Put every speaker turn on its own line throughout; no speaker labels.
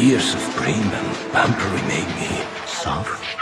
Years of pain and pampering made me soft.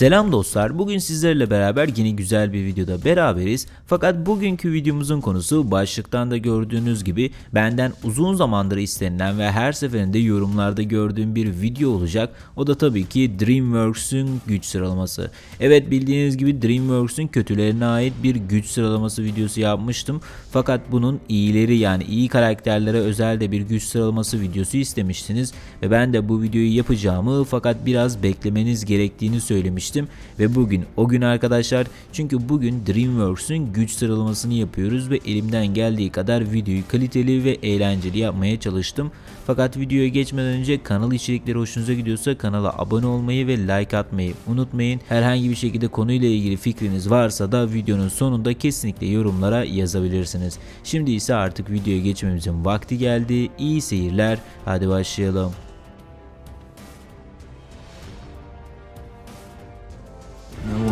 Selam dostlar. Bugün sizlerle beraber yine güzel bir videoda beraberiz. Fakat bugünkü videomuzun konusu başlıktan da gördüğünüz gibi benden uzun zamandır istenilen ve her seferinde yorumlarda gördüğüm bir video olacak. O da tabii ki DreamWorks'ün güç sıralaması. Evet bildiğiniz gibi DreamWorks'ün kötülerine ait bir güç sıralaması videosu yapmıştım. Fakat bunun iyileri yani iyi karakterlere özel de bir güç sıralaması videosu istemiştiniz. Ve ben de bu videoyu yapacağımı fakat biraz beklemeniz gerektiğini söylemiştim ve bugün o gün arkadaşlar çünkü bugün DreamWorks'ün güç sıralamasını yapıyoruz ve elimden geldiği kadar videoyu kaliteli ve eğlenceli yapmaya çalıştım. Fakat videoya geçmeden önce kanal içerikleri hoşunuza gidiyorsa kanala abone olmayı ve like atmayı unutmayın. Herhangi bir şekilde konuyla ilgili fikriniz varsa da videonun sonunda kesinlikle yorumlara yazabilirsiniz. Şimdi ise artık videoya geçmemizin vakti geldi. İyi seyirler. Hadi başlayalım.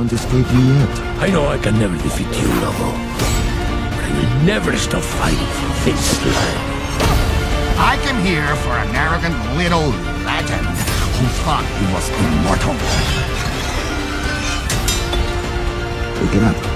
No one escaped me yet.
I know I can never defeat you, Lobo. But I will never stop fighting for this land.
I came here for an arrogant little legend who thought he was immortal.
Pick it up.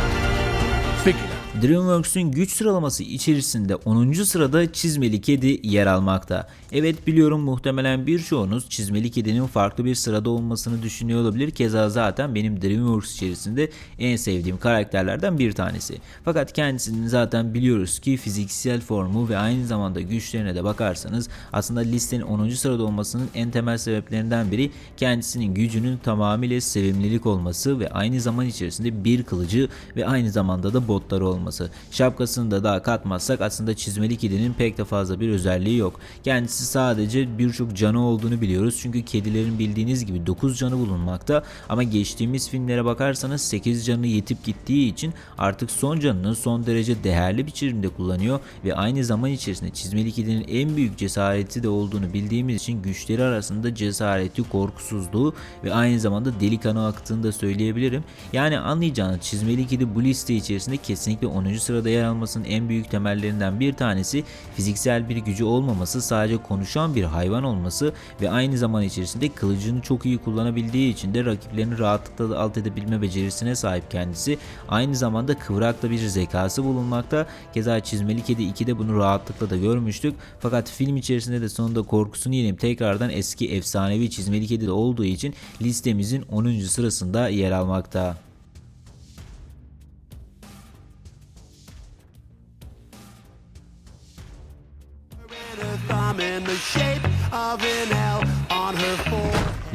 DreamWorks'ün güç sıralaması içerisinde 10. sırada Çizmeli Kedi yer almakta. Evet biliyorum muhtemelen birçoğunuz Çizmeli Kedi'nin farklı bir sırada olmasını düşünüyor olabilir. Keza zaten benim DreamWorks içerisinde en sevdiğim karakterlerden bir tanesi. Fakat kendisini zaten biliyoruz ki fiziksel formu ve aynı zamanda güçlerine de bakarsanız aslında listenin 10. sırada olmasının en temel sebeplerinden biri kendisinin gücünün tamamıyla sevimlilik olması ve aynı zaman içerisinde bir kılıcı ve aynı zamanda da botları olması. Şapkasını da daha katmazsak aslında çizmeli kedinin pek de fazla bir özelliği yok. Kendisi sadece birçok canı olduğunu biliyoruz. Çünkü kedilerin bildiğiniz gibi 9 canı bulunmakta ama geçtiğimiz filmlere bakarsanız 8 canı yetip gittiği için artık son canını son derece değerli biçimde kullanıyor ve aynı zaman içerisinde çizmeli kedinin en büyük cesareti de olduğunu bildiğimiz için güçleri arasında cesareti, korkusuzluğu ve aynı zamanda deli kanı aktığını da söyleyebilirim. Yani anlayacağınız çizmeli kedi bu liste içerisinde kesinlikle 10. sırada yer almasının en büyük temellerinden bir tanesi fiziksel bir gücü olmaması, sadece konuşan bir hayvan olması ve aynı zaman içerisinde kılıcını çok iyi kullanabildiği için de rakiplerini rahatlıkla da alt edebilme becerisine sahip kendisi. Aynı zamanda kıvrakta bir zekası bulunmakta. Keza Çizmeli Kedi 2'de bunu rahatlıkla da görmüştük. Fakat film içerisinde de sonunda korkusunu yenip tekrardan eski efsanevi Çizmeli Kedi olduğu için listemizin 10. sırasında yer almakta.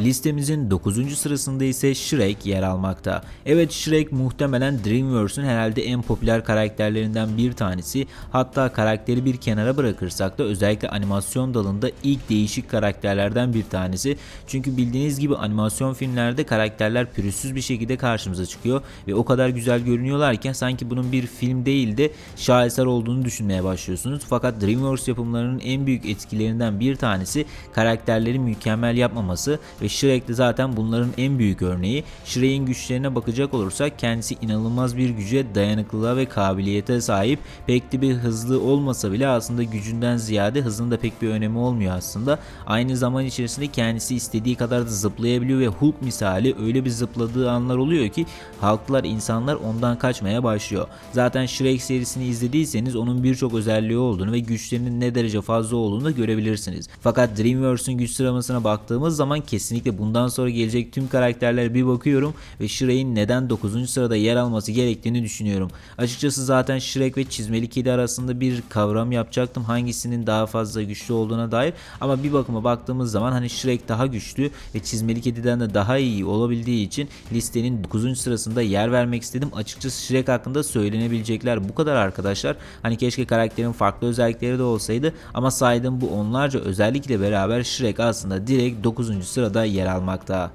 Listemizin 9. sırasında ise Shrek yer almakta. Evet Shrek muhtemelen DreamWorks'un herhalde en popüler karakterlerinden bir tanesi. Hatta karakteri bir kenara bırakırsak da özellikle animasyon dalında ilk değişik karakterlerden bir tanesi. Çünkü bildiğiniz gibi animasyon filmlerde karakterler pürüzsüz bir şekilde karşımıza çıkıyor ve o kadar güzel görünüyorlarken sanki bunun bir film değil de şaheser olduğunu düşünmeye başlıyorsunuz. Fakat DreamWorks yapımlarının en büyük etkilerinden bir tanesi karakterleri mükemmel yapmaması ve Shrek de zaten bunların en büyük örneği. Shrek'in güçlerine bakacak olursak kendisi inanılmaz bir güce, dayanıklılığa ve kabiliyete sahip. Pek de bir hızlı olmasa bile aslında gücünden ziyade hızın da pek bir önemi olmuyor aslında. Aynı zaman içerisinde kendisi istediği kadar da zıplayabiliyor ve Hulk misali öyle bir zıpladığı anlar oluyor ki halklar, insanlar ondan kaçmaya başlıyor. Zaten Shrek serisini izlediyseniz onun birçok özelliği olduğunu ve güçlerinin ne derece fazla olduğunu da görebilirsiniz. Fakat DreamWorks'un güç sıralamasına baktığımız zaman kesinlikle bundan sonra gelecek tüm karakterlere bir bakıyorum ve Shrek'in neden 9. sırada yer alması gerektiğini düşünüyorum. Açıkçası zaten Shrek ve Çizmeli Kedi arasında bir kavram yapacaktım hangisinin daha fazla güçlü olduğuna dair ama bir bakıma baktığımız zaman hani Shrek daha güçlü ve Çizmeli Kedi'den de daha iyi olabildiği için listenin 9. sırasında yer vermek istedim. Açıkçası Shrek hakkında söylenebilecekler bu kadar arkadaşlar. Hani keşke karakterin farklı özellikleri de olsaydı ama saydığım bu onlarca özellikle beraber Shrek aslında direkt 9. sırada yer almakta.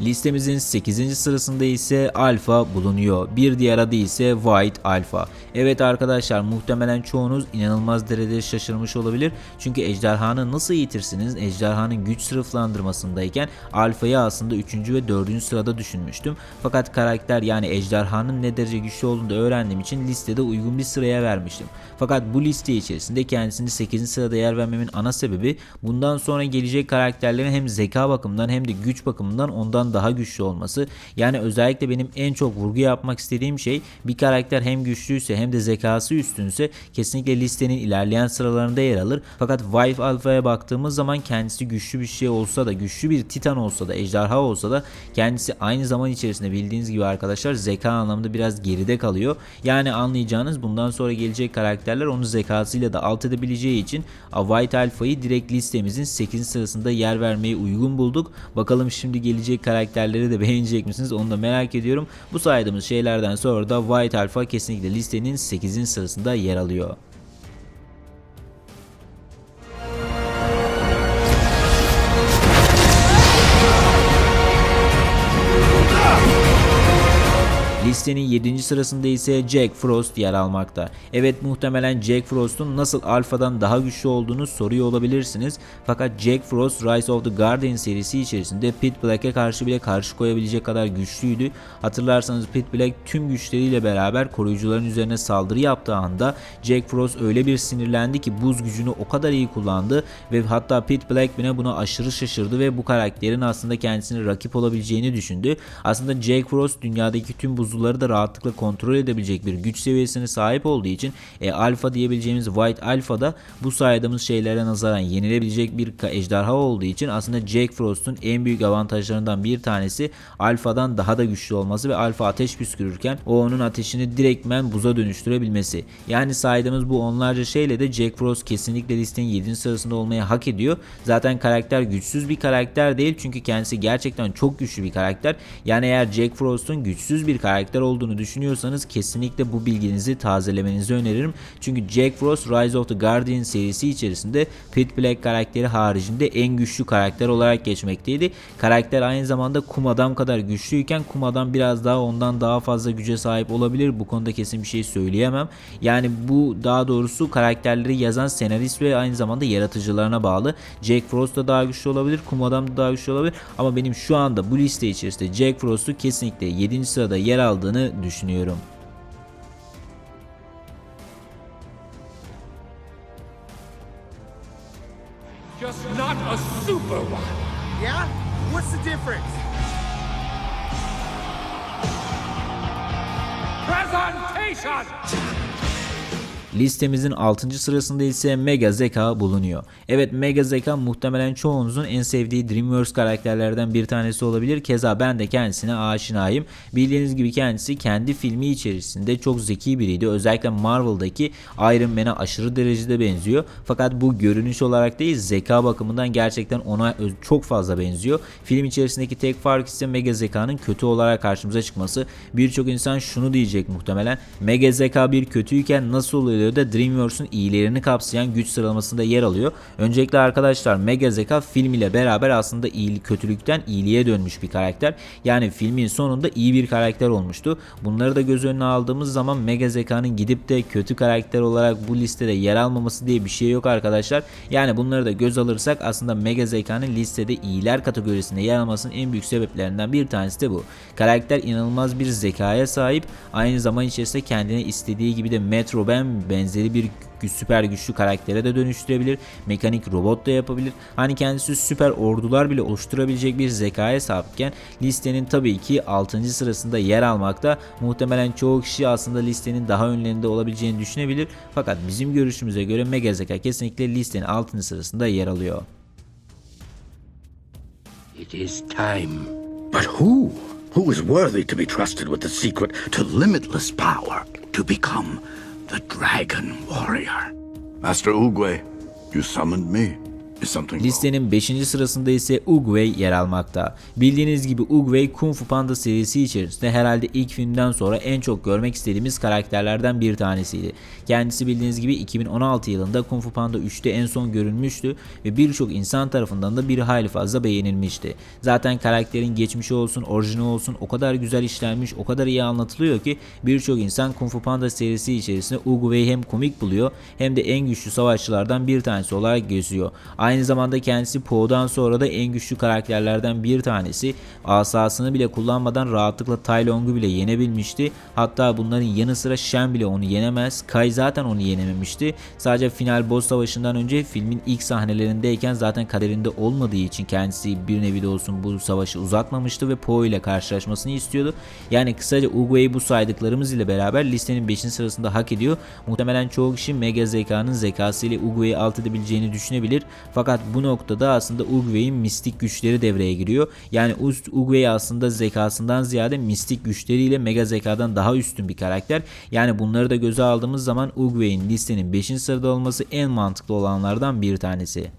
Listemizin 8. sırasında ise Alpha bulunuyor. Bir diğer adı ise White Alpha. Evet arkadaşlar muhtemelen çoğunuz inanılmaz derecede şaşırmış olabilir. Çünkü ejderhanı nasıl yitirsiniz? Ejderhanın güç sınıflandırmasındayken Alpha'yı aslında 3. ve 4. sırada düşünmüştüm. Fakat karakter yani ejderhanın ne derece güçlü olduğunu da öğrendiğim için listede uygun bir sıraya vermiştim. Fakat bu liste içerisinde kendisini 8. sırada yer vermemin ana sebebi bundan sonra gelecek karakterlerin hem zeka bakımından hem de güç bakımından ondan daha güçlü olması. Yani özellikle benim en çok vurgu yapmak istediğim şey bir karakter hem güçlüyse hem de zekası üstünse kesinlikle listenin ilerleyen sıralarında yer alır. Fakat Wife Alpha'ya baktığımız zaman kendisi güçlü bir şey olsa da güçlü bir titan olsa da ejderha olsa da kendisi aynı zaman içerisinde bildiğiniz gibi arkadaşlar zeka anlamında biraz geride kalıyor. Yani anlayacağınız bundan sonra gelecek karakterler onu zekasıyla da alt edebileceği için White Alpha'yı direkt listemizin 8. sırasında yer vermeyi uygun bulduk. Bakalım şimdi gelecek karakterleri de beğenecek misiniz onu da merak ediyorum. Bu saydığımız şeylerden sonra da White Alpha kesinlikle listenin 8. sırasında yer alıyor. Listenin 7. sırasında ise Jack Frost yer almakta. Evet muhtemelen Jack Frost'un nasıl Alpha'dan daha güçlü olduğunu soruyor olabilirsiniz. Fakat Jack Frost Rise of the Guardian serisi içerisinde Pit Black'e karşı bile karşı koyabilecek kadar güçlüydü. Hatırlarsanız Pit Black tüm güçleriyle beraber koruyucuların üzerine saldırı yaptığı anda Jack Frost öyle bir sinirlendi ki buz gücünü o kadar iyi kullandı ve hatta Pit Black bile buna aşırı şaşırdı ve bu karakterin aslında kendisine rakip olabileceğini düşündü. Aslında Jack Frost dünyadaki tüm buzulları da rahatlıkla kontrol edebilecek bir güç seviyesine sahip olduğu için e, alfa diyebileceğimiz White Alpha da bu saydığımız şeylere nazaran yenilebilecek bir ejderha olduğu için aslında Jack Frost'un en büyük avantajlarından bir tanesi alfadan daha da güçlü olması ve alfa ateş püskürürken o onun ateşini direktmen buza dönüştürebilmesi. Yani saydığımız bu onlarca şeyle de Jack Frost kesinlikle listenin 7. sırasında olmayı hak ediyor. Zaten karakter güçsüz bir karakter değil çünkü kendisi gerçekten çok güçlü bir karakter. Yani eğer Jack Frost'un güçsüz bir karakter olduğunu düşünüyorsanız kesinlikle bu bilginizi tazelemenizi öneririm. Çünkü Jack Frost Rise of the Guardian serisi içerisinde Pit Black karakteri haricinde en güçlü karakter olarak geçmekteydi. Karakter aynı zamanda Kum Adam kadar güçlüyken Kum Adam biraz daha ondan daha fazla güce sahip olabilir. Bu konuda kesin bir şey söyleyemem. Yani bu daha doğrusu karakterleri yazan senarist ve aynı zamanda yaratıcılarına bağlı. Jack Frost da daha güçlü olabilir. Kum Adam da daha güçlü olabilir. Ama benim şu anda bu liste içerisinde Jack Frost'u kesinlikle 7. sırada yer aldığını düşünüyorum. Listemizin 6. sırasında ise Mega Zeka bulunuyor. Evet Mega Zeka muhtemelen çoğunuzun en sevdiği DreamWorks karakterlerden bir tanesi olabilir. Keza ben de kendisine aşinayım. Bildiğiniz gibi kendisi kendi filmi içerisinde çok zeki biriydi. Özellikle Marvel'daki Iron Man'e aşırı derecede benziyor. Fakat bu görünüş olarak değil zeka bakımından gerçekten ona çok fazla benziyor. Film içerisindeki tek fark ise Mega Zeka'nın kötü olarak karşımıza çıkması. Birçok insan şunu diyecek muhtemelen. Mega Zeka bir kötüyken nasıl oluyor da DreamWorks'un iyilerini kapsayan güç sıralamasında yer alıyor. Öncelikle arkadaşlar Mega Zeka film ile beraber aslında iyi, kötülükten iyiliğe dönmüş bir karakter. Yani filmin sonunda iyi bir karakter olmuştu. Bunları da göz önüne aldığımız zaman Mega Zeka'nın gidip de kötü karakter olarak bu listede yer almaması diye bir şey yok arkadaşlar. Yani bunları da göz alırsak aslında Mega Zeka'nın listede iyiler kategorisinde yer almasının en büyük sebeplerinden bir tanesi de bu. Karakter inanılmaz bir zekaya sahip. Aynı zaman içerisinde kendine istediği gibi de Metro Ben benzeri bir süper güçlü karaktere de dönüştürebilir. Mekanik robot da yapabilir. Hani kendisi süper ordular bile oluşturabilecek bir zekaya sahipken listenin tabii ki 6. sırasında yer almakta. Muhtemelen çoğu kişi aslında listenin daha önlerinde olabileceğini düşünebilir. Fakat bizim görüşümüze göre Mega Zeka kesinlikle listenin 6. sırasında yer alıyor.
It is time.
But who? Who is worthy to be trusted with the secret to limitless power to become the Dragon Warrior?
Master Oogway, you summoned me.
Listenin 5. sırasında ise Uguay yer almakta. Bildiğiniz gibi Uguay Kung Fu Panda serisi içerisinde herhalde ilk filmden sonra en çok görmek istediğimiz karakterlerden bir tanesiydi. Kendisi bildiğiniz gibi 2016 yılında Kung Fu Panda 3'te en son görülmüştü ve birçok insan tarafından da bir hayli fazla beğenilmişti. Zaten karakterin geçmişi olsun, orijini olsun o kadar güzel işlenmiş, o kadar iyi anlatılıyor ki birçok insan Kung Fu Panda serisi içerisinde Uguay'ı hem komik buluyor hem de en güçlü savaşçılardan bir tanesi olarak gözüyor. Aynı zamanda kendisi Po'dan sonra da en güçlü karakterlerden bir tanesi. Asasını bile kullanmadan rahatlıkla Tai Long'u bile yenebilmişti. Hatta bunların yanı sıra Shen bile onu yenemez. Kai zaten onu yenememişti. Sadece final boss savaşından önce filmin ilk sahnelerindeyken zaten kaderinde olmadığı için kendisi bir nevi de olsun bu savaşı uzatmamıştı ve Po ile karşılaşmasını istiyordu. Yani kısaca Uguay'ı bu saydıklarımız ile beraber listenin 5. sırasında hak ediyor. Muhtemelen çoğu kişi Mega Zeka'nın zekasıyla Uguay'ı alt edebileceğini düşünebilir. Fakat bu noktada aslında Uguay'in mistik güçleri devreye giriyor. Yani Uguay aslında zekasından ziyade mistik güçleriyle Mega Zeka'dan daha üstün bir karakter. Yani bunları da göze aldığımız zaman Uguay'in listenin 5. sırada olması en mantıklı olanlardan bir tanesi.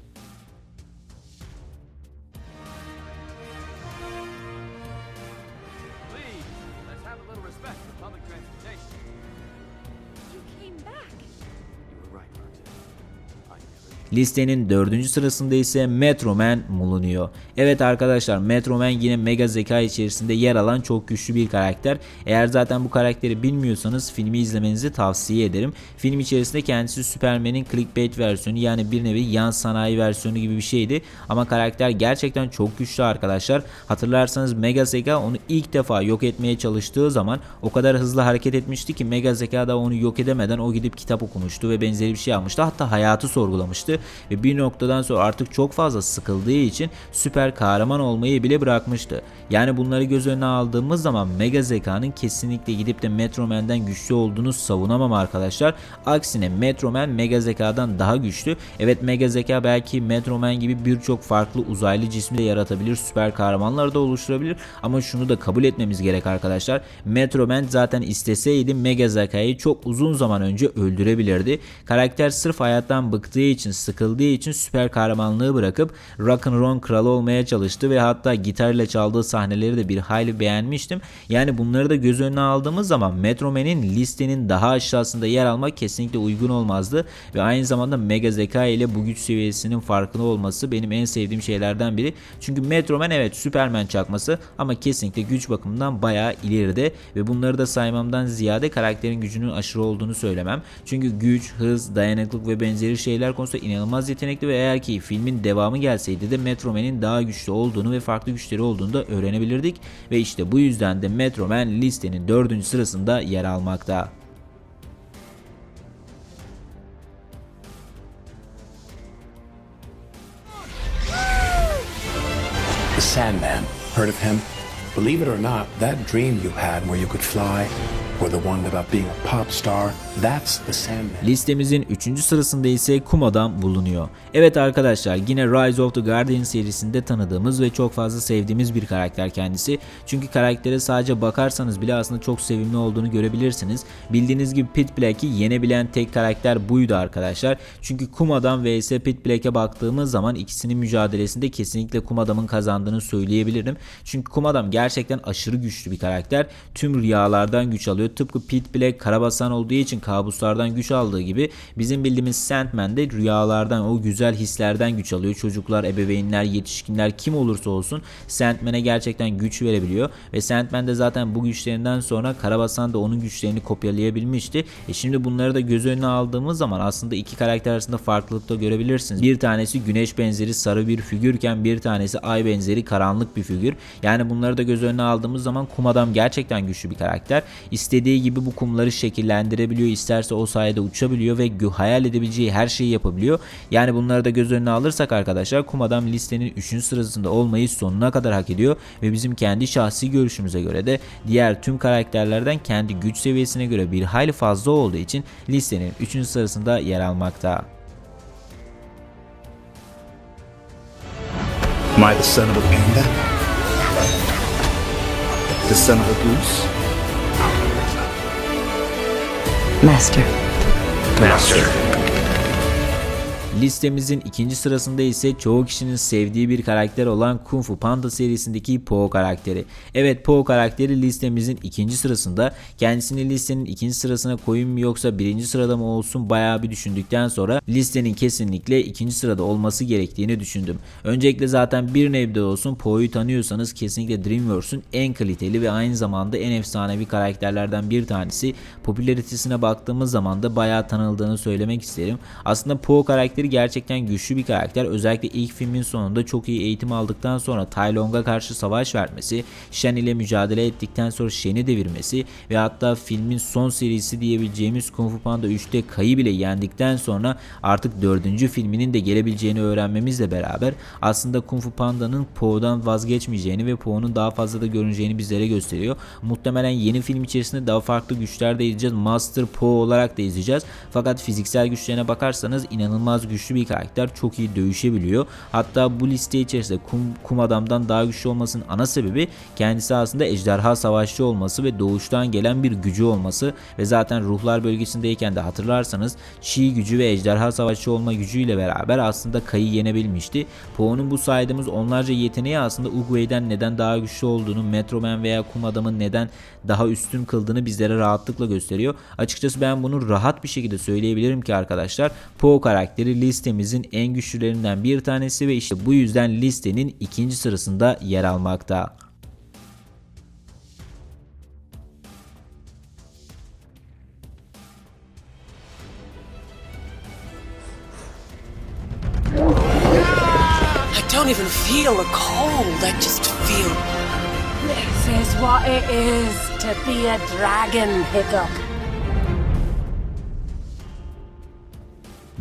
Listenin dördüncü sırasında ise Metro Man bulunuyor. Evet arkadaşlar Metro Man yine mega zeka içerisinde yer alan çok güçlü bir karakter. Eğer zaten bu karakteri bilmiyorsanız filmi izlemenizi tavsiye ederim. Film içerisinde kendisi Superman'in clickbait versiyonu yani bir nevi yan sanayi versiyonu gibi bir şeydi. Ama karakter gerçekten çok güçlü arkadaşlar. Hatırlarsanız Mega Zeka onu ilk defa yok etmeye çalıştığı zaman o kadar hızlı hareket etmişti ki Mega Zeka da onu yok edemeden o gidip kitap okumuştu ve benzeri bir şey yapmıştı. Hatta hayatı sorgulamıştı ve bir noktadan sonra artık çok fazla sıkıldığı için süper kahraman olmayı bile bırakmıştı. Yani bunları göz önüne aldığımız zaman Mega Zeka'nın kesinlikle gidip de Metro Man'den güçlü olduğunu savunamam arkadaşlar. Aksine Metro Man Mega Zeka'dan daha güçlü. Evet Mega Zeka belki Metro Man gibi birçok farklı uzaylı cismi de yaratabilir, süper kahramanlar da oluşturabilir ama şunu da kabul etmemiz gerek arkadaşlar. Metro Man zaten isteseydi Mega Zeka'yı çok uzun zaman önce öldürebilirdi. Karakter sırf hayattan bıktığı için, sıkıldığı için süper kahramanlığı bırakıp rock'n'roll kralı olmaya çalıştı ve hatta gitarla çaldığı sahneleri de bir hayli beğenmiştim. Yani bunları da göz önüne aldığımız zaman Metro Man'in listenin daha aşağısında yer almak kesinlikle uygun olmazdı ve aynı zamanda Mega Zeka ile bu güç seviyesinin farkında olması benim en sevdiğim şeylerden biri. Çünkü Metro Man evet Superman çakması ama kesinlikle güç bakımından bayağı ileride ve bunları da saymamdan ziyade karakterin gücünün aşırı olduğunu söylemem. Çünkü güç, hız, dayanıklık ve benzeri şeyler konusunda inanılmaz yetenekli ve eğer ki filmin devamı gelseydi de Metro Man'in daha güçlü olduğunu ve farklı güçleri olduğunu da öğrenebilirdik ve işte bu yüzden de Metro Man listenin 4. sırasında yer almakta.
The Sandman. Heard of him? Believe it or not, that dream you had where you could fly,
Listemizin 3. sırasında ise Kuma'dan bulunuyor. Evet arkadaşlar yine Rise of the Guardian serisinde tanıdığımız ve çok fazla sevdiğimiz bir karakter kendisi. Çünkü karaktere sadece bakarsanız bile aslında çok sevimli olduğunu görebilirsiniz. Bildiğiniz gibi Pit Black'i yenebilen tek karakter buydu arkadaşlar. Çünkü Kuma'dan vs Pit Black'e baktığımız zaman ikisinin mücadelesinde kesinlikle Kumadam'ın kazandığını söyleyebilirim. Çünkü Kumadam gerçekten aşırı güçlü bir karakter. Tüm rüyalardan güç alıyor. Tıpkı Pit Black karabasan olduğu için kabuslardan güç aldığı gibi bizim bildiğimiz Sandman de rüyalardan o güzel hislerden güç alıyor. Çocuklar, ebeveynler, yetişkinler kim olursa olsun Sandman'e gerçekten güç verebiliyor ve Sandman de zaten bu güçlerinden sonra Karabasan da onun güçlerini kopyalayabilmişti. E şimdi bunları da göz önüne aldığımız zaman aslında iki karakter arasında farklılık da görebilirsiniz. Bir tanesi güneş benzeri sarı bir figürken bir tanesi ay benzeri karanlık bir figür. Yani bunları da göz önüne aldığımız zaman kum adam gerçekten güçlü bir karakter. İstediği gibi bu kumları şekillendirebiliyor. İsterse o sayede uçabiliyor ve hayal edebileceği her şeyi yapabiliyor. Yani bunları da göz önüne alırsak arkadaşlar kum adam listenin 3. sırasında olmayı sonuna kadar hak ediyor ve bizim kendi şahsi görüşümüze göre de diğer tüm karakterlerden kendi güç seviyesine göre bir hayli fazla olduğu için listenin 3. sırasında yer almakta.
Am I the son of a panda? The son of a goose?
Master.
Master.
Listemizin ikinci sırasında ise çoğu kişinin sevdiği bir karakter olan Kung Fu Panda serisindeki Po karakteri. Evet Po karakteri listemizin ikinci sırasında. Kendisini listenin ikinci sırasına koyayım mı yoksa birinci sırada mı olsun bayağı bir düşündükten sonra listenin kesinlikle ikinci sırada olması gerektiğini düşündüm. Öncelikle zaten bir nebde olsun Po'yu tanıyorsanız kesinlikle Dreamworks'ün en kaliteli ve aynı zamanda en efsanevi karakterlerden bir tanesi. Popülaritesine baktığımız zaman da bayağı tanıldığını söylemek isterim. Aslında Po karakteri gerçekten güçlü bir karakter. Özellikle ilk filmin sonunda çok iyi eğitim aldıktan sonra Tai Long'a karşı savaş vermesi, Shen ile mücadele ettikten sonra Shen'i devirmesi ve hatta filmin son serisi diyebileceğimiz Kung Fu Panda 3'te Kai'yi bile yendikten sonra artık dördüncü filminin de gelebileceğini öğrenmemizle beraber aslında Kung Fu Panda'nın Po'dan vazgeçmeyeceğini ve Po'nun daha fazla da görüneceğini bizlere gösteriyor. Muhtemelen yeni film içerisinde daha farklı güçler de izleyeceğiz. Master Po olarak da izleyeceğiz. Fakat fiziksel güçlerine bakarsanız inanılmaz güçlü bir karakter. Çok iyi dövüşebiliyor. Hatta bu liste içerisinde Kum, Kum Adam'dan daha güçlü olmasının ana sebebi kendisi aslında ejderha savaşçı olması ve doğuştan gelen bir gücü olması ve zaten ruhlar bölgesindeyken de hatırlarsanız çiğ gücü ve ejderha savaşçı olma gücüyle beraber aslında Kai'yi yenebilmişti. Po'nun bu saydığımız onlarca yeteneği aslında Uguay'den neden daha güçlü olduğunu, Metro Man veya Kum Adam'ın neden daha üstün kıldığını bizlere rahatlıkla gösteriyor. Açıkçası ben bunu rahat bir şekilde söyleyebilirim ki arkadaşlar Po karakteri listemizin en güçlülerinden bir tanesi ve işte bu yüzden listenin ikinci sırasında yer almakta.
I don't even feel a cold. I just feel.
This is what it is to be a dragon, Hiccup.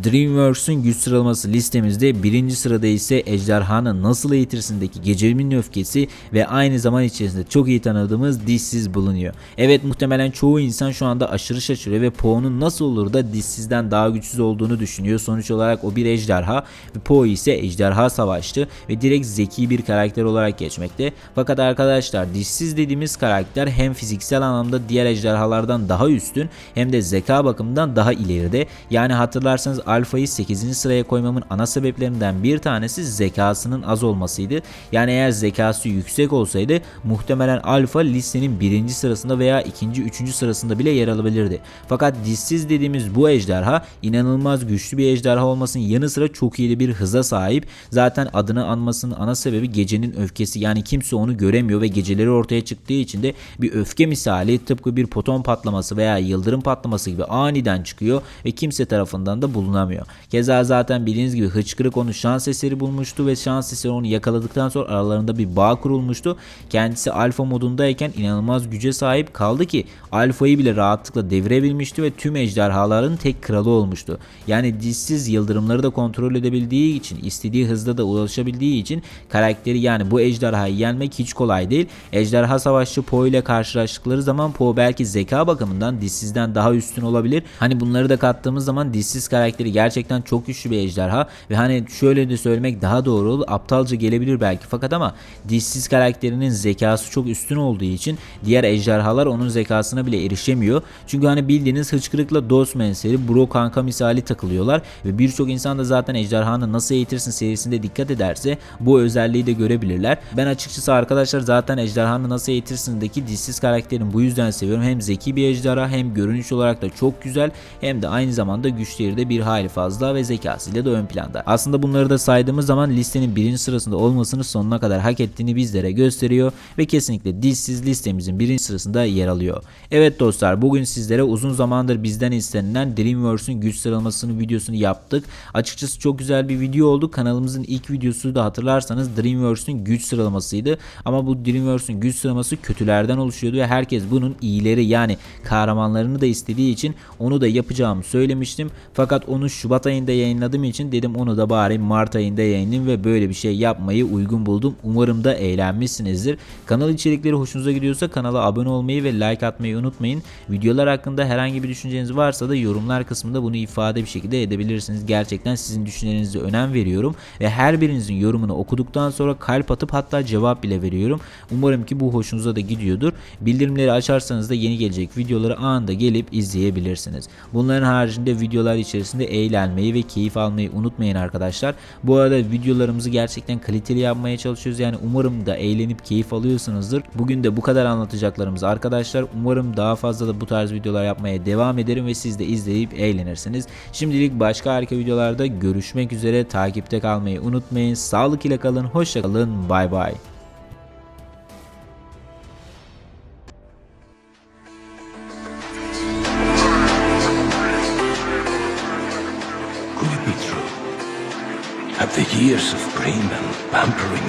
DreamWorks'un güç sıralaması listemizde birinci sırada ise Ejderhanı Nasıl Eğitirsin'deki Gecemin Öfkesi ve aynı zaman içerisinde çok iyi tanıdığımız Dişsiz bulunuyor. Evet muhtemelen çoğu insan şu anda aşırı şaşırıyor ve Po'nun nasıl olur da Dişsiz'den daha güçsüz olduğunu düşünüyor. Sonuç olarak o bir ejderha ve Po ise ejderha savaşçı ve direkt zeki bir karakter olarak geçmekte. Fakat arkadaşlar Dişsiz dediğimiz karakter hem fiziksel anlamda diğer ejderhalardan daha üstün hem de zeka bakımından daha ileride. Yani hatırlarsanız Alfa'yı 8. sıraya koymamın ana sebeplerinden bir tanesi zekasının az olmasıydı. Yani eğer zekası yüksek olsaydı muhtemelen Alfa listenin 1. sırasında veya 2. 3. sırasında bile yer alabilirdi. Fakat dişsiz dediğimiz bu ejderha inanılmaz güçlü bir ejderha olmasının yanı sıra çok iyi bir hıza sahip. Zaten adını anmasının ana sebebi gecenin öfkesi. Yani kimse onu göremiyor ve geceleri ortaya çıktığı için de bir öfke misali tıpkı bir poton patlaması veya yıldırım patlaması gibi aniden çıkıyor ve kimse tarafından da bulunamıyor. Keza zaten bildiğiniz gibi hıçkırık onu şans eseri bulmuştu ve şans eseri onu yakaladıktan sonra aralarında bir bağ kurulmuştu. Kendisi alfa modundayken inanılmaz güce sahip kaldı ki alfayı bile rahatlıkla devirebilmişti ve tüm ejderhaların tek kralı olmuştu. Yani dişsiz yıldırımları da kontrol edebildiği için istediği hızda da ulaşabildiği için karakteri yani bu ejderhayı yenmek hiç kolay değil. Ejderha savaşçı Po ile karşılaştıkları zaman Po belki zeka bakımından dişsizden daha üstün olabilir. Hani bunları da kattığımız zaman dişsiz karakteri gerçekten çok güçlü bir ejderha ve hani şöyle de söylemek daha doğru olur. Aptalca gelebilir belki fakat ama dişsiz karakterinin zekası çok üstün olduğu için diğer ejderhalar onun zekasına bile erişemiyor. Çünkü hani bildiğiniz hıçkırıkla dost menseri bro kanka misali takılıyorlar ve birçok insan da zaten ejderhanı nasıl eğitirsin serisinde dikkat ederse bu özelliği de görebilirler. Ben açıkçası arkadaşlar zaten ejderhanı nasıl eğitirsindeki dişsiz karakterin bu yüzden seviyorum. Hem zeki bir ejderha hem görünüş olarak da çok güzel hem de aynı zamanda güçleri de bir hayli fazla ve zekasıyla da ön planda. Aslında bunları da saydığımız zaman listenin birinci sırasında olmasını sonuna kadar hak ettiğini bizlere gösteriyor ve kesinlikle dişsiz listemizin birinci sırasında yer alıyor. Evet dostlar bugün sizlere uzun zamandır bizden istenilen Dreamworks'ün güç sıralamasını videosunu yaptık. Açıkçası çok güzel bir video oldu. Kanalımızın ilk videosu da hatırlarsanız Dreamworks'ün güç sıralamasıydı. Ama bu Dreamworks'ün güç sıralaması kötülerden oluşuyordu ve herkes bunun iyileri yani kahramanlarını da istediği için onu da yapacağımı söylemiştim. Fakat onu Şubat ayında yayınladığım için dedim onu da bari Mart ayında yayınlayayım ve böyle bir şey yapmayı uygun buldum. Umarım da eğlenmişsinizdir. Kanal içerikleri hoşunuza gidiyorsa kanala abone olmayı ve like atmayı unutmayın. Videolar hakkında herhangi bir düşünceniz varsa da yorumlar kısmında bunu ifade bir şekilde edebilirsiniz. Gerçekten sizin düşüncelerinize önem veriyorum ve her birinizin yorumunu okuduktan sonra kalp atıp hatta cevap bile veriyorum. Umarım ki bu hoşunuza da gidiyordur. Bildirimleri açarsanız da yeni gelecek videoları anında gelip izleyebilirsiniz. Bunların haricinde videolar içerisinde eğlenmeyi ve keyif almayı unutmayın arkadaşlar. Bu arada videolarımızı gerçekten kaliteli yapmaya çalışıyoruz. Yani umarım da eğlenip keyif alıyorsunuzdur. Bugün de bu kadar anlatacaklarımız arkadaşlar. Umarım daha fazla da bu tarz videolar yapmaya devam ederim ve siz de izleyip eğlenirsiniz. Şimdilik başka harika videolarda görüşmek üzere. Takipte kalmayı unutmayın. Sağlık ile kalın. Hoşça kalın. Bay bay.
Have the